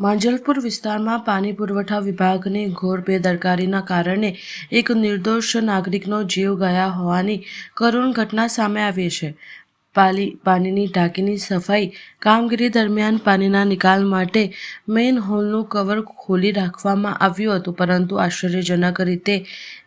માંજલપુર વિસ્તારમાં પાણી પુરવઠા વિભાગની ઘોર બેદરકારીના કારણે એક નિર્દોષ નાગરિકનો જીવ ગયા હોવાની કરુણ ઘટના સામે આવી છે. પાલી, પાણીની ટાંકીની સફાઈ કામગીરી દરમિયાન પાણીના નિકાલ માટે મેઇન હોલનું કવર ખોલી રાખવામાં આવ્યું હતું. પરંતુ આશ્ચર્યજનક રીતે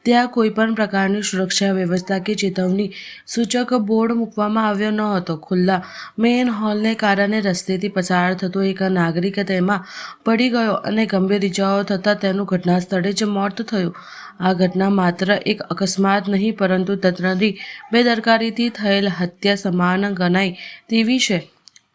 ત્યાં કોઈપણ પ્રકારની સુરક્ષા વ્યવસ્થા કે ચેતવણી સૂચક બોર્ડ મૂકવામાં આવ્યો ન હતો. ખુલ્લા મેઇન હોલને કારણે રસ્તેથી પસાર થતો એક નાગરિક તેમાં પડી ગયો અને ગંભીર ઇજાઓ થતાં તેનું ઘટના સ્થળે જ મોત થયું. આ ઘટના માત્ર એક અકસ્માત નહીં, પરંતુ તંત્રની બેદરકારીથી થયેલ હત્યા સમાન ગણાય તેવી છે.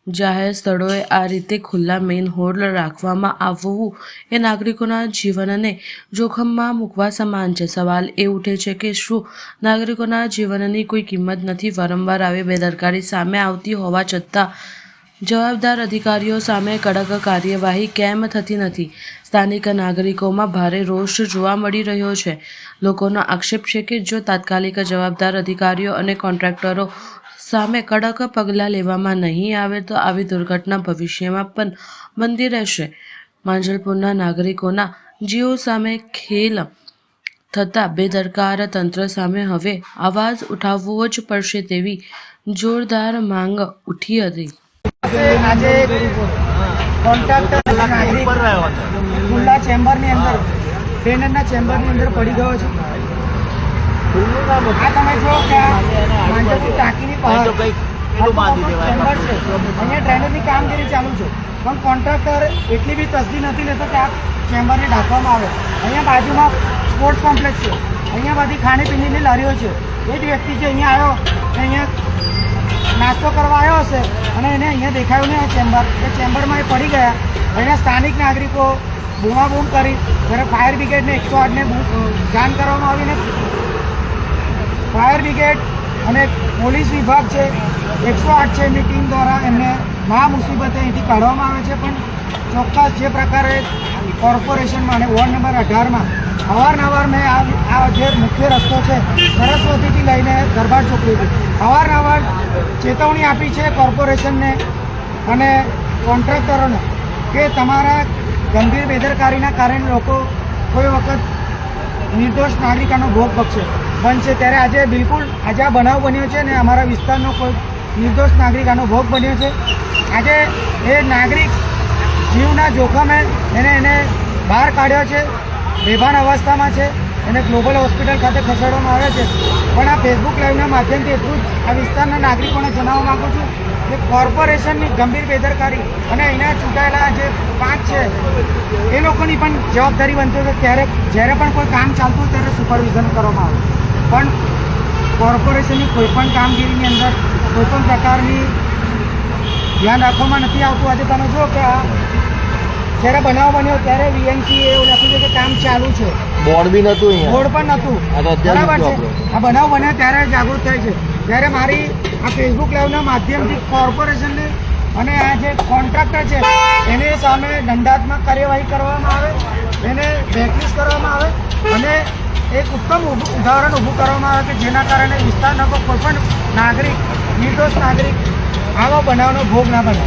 જાહેર સ્થળોએ આ રીતે ખુલ્લા મેઇન હોલ રાખવામાં આવવું એ નાગરિકોના જીવનને જોખમમાં મૂકવા સમાન છે. સવાલ એ ઉઠે છે કે શું નાગરિકોના જીવનની કોઈ કિંમત નથી? વારંવાર આવી બેદરકારી સામે આવતી હોવા છતાં જવાબદાર અધિકારીઓ સામે કડક કાર્યવાહી કેમ થતી નથી? સ્થાનિક નાગરિકોમાં ભારે રોષ જોવા મળી રહ્યો છે. લોકોનો આક્ષેપ છે કે જો તાત્કાલિક જવાબદાર અધિકારીઓ અને કોન્ટ્રાક્ટરો સામે કડક પગલાં લેવામાં નહીં આવે તો આવી દુર્ઘટના ભવિષ્યમાં પણ બનતી રહેશે. માંજલપુરના નાગરિકોના જીવો સામે ખેલ થતાં બેદરકાર તંત્ર સામે હવે અવાજ ઉઠાવવો જ પડશે તેવી જોરદાર માંગ ઉઠી હતી. આજે કોન્ટ્રાક્ટર નાગરિક ખુલ્લા ચેમ્બરની અંદર ટ્રેનરના ચેમ્બરની અંદર પડી ગયો છે. આ તમે જો કે આ ટાંકીની છે. અહીંયા ટ્રેનરની કામગીરી ચાલુ છે. પણ કોન્ટ્રાક્ટર એટલી બી તસદી નથી લેતો કે આ ચેમ્બરને ઢાંકવામાં આવે. અહીંયા બાજુમાં સ્પોર્ટ્સ કોમ્પ્લેક્સ છે. અહીંયા બધી ખાણીપીણીની લારીઓ છે. એ જ વ્યક્તિ જે અહીંયા આવ્યો અહીંયા નાસ્તો કરવા આવ્યો હશે અને એને અહીંયા દેખાયું નહીં ચેમ્બર એ ચેમ્બરમાં એ પડી ગયા. અહીંયા સ્થાનિક નાગરિકો બૂમાબૂમ કરી જ્યારે ફાયર બ્રિગેડને એકસો આઠને જાણ કરવામાં આવીને ફાયર બ્રિગેડ અને પોલીસ વિભાગ છે, એકસો આઠ છે એમની ટીમ દ્વારા એમને મહા મુસીબતે અહીંથી કાઢવામાં આવે છે, પણ ચોક્કસ જે પ્રકારે કોર્પોરેશનમાં અને વોર્ડ નંબર અઢારમાં અવારનવાર મેં આ જે મુખ્ય રસ્તો છે, સરસ્વતીથી લઈને દરબાર ચોકડી અવારનવાર ચેતવણી આપી છે કોર્પોરેશનને અને કોન્ટ્રાક્ટરોને કે તમારા ગંભીર બેદરકારીના કારણે લોકો કોઈ વખત નિર્દોષ નાગરિકાનો ભોગ બગશે બનશે ત્યારે આજે બિલકુલ આજે આ બનાવ બન્યો છે ને અમારા વિસ્તારનો કોઈ નિર્દોષ નાગરિક આનો ભોગ બન્યો છે. આજે એ નાગરિક જીવના જોખમે એને એને બહાર કાઢ્યો છે. બેભાન અવસ્થામાં છે. એને ગ્લોબલ હોસ્પિટલ ખાતે ખસેડવામાં આવે છે. પણ આ ફેસબુક લાઈવના માધ્યમથી એટલું જ આ વિસ્તારના નાગરિકોને જણાવવા માગું છું કે કોર્પોરેશનની ગંભીર બેદરકારી અને એના ચૂંટાયેલા જે પાંચ છે, એ લોકોની પણ જવાબદારી બનતી હોય ક્યારેક જ્યારે પણ કોઈ કામ ચાલતું ત્યારે સુપરવિઝન કરવામાં આવે. પણ કોર્પોરેશનની કોઈપણ કામગીરીની અંદર કોઈ પણ પ્રકારની ધ્યાન રાખવામાં નથી આવતું. આજે તમે જુઓ કે આ જ્યારે બનાવ બન્યો ત્યારે વીએનસી એવું લખ્યું છે કે કામ ચાલુ છે. બોર્ડ બી નતું બોર્ડ પણ નહોતું. બરાબર છે. આ બનાવ બન્યો ત્યારે જાગૃત થાય છે. ત્યારે મારી આ ફેસબુક લાઈવના માધ્યમથી કોર્પોરેશનને અને આ જે કોન્ટ્રાક્ટર છે એની સામે દંડાત્મક કાર્યવાહી કરવામાં આવે એને બ્લેકલિસ્ટ કરવામાં આવે અને એક ઉત્તમ ઉદાહરણ ઊભું કરવામાં આવે કે જેના કારણે વિસ્તારના કોઈ પણ નાગરિક, નિર્દોષ નાગરિક આવા બનાવનો ભોગ ના બને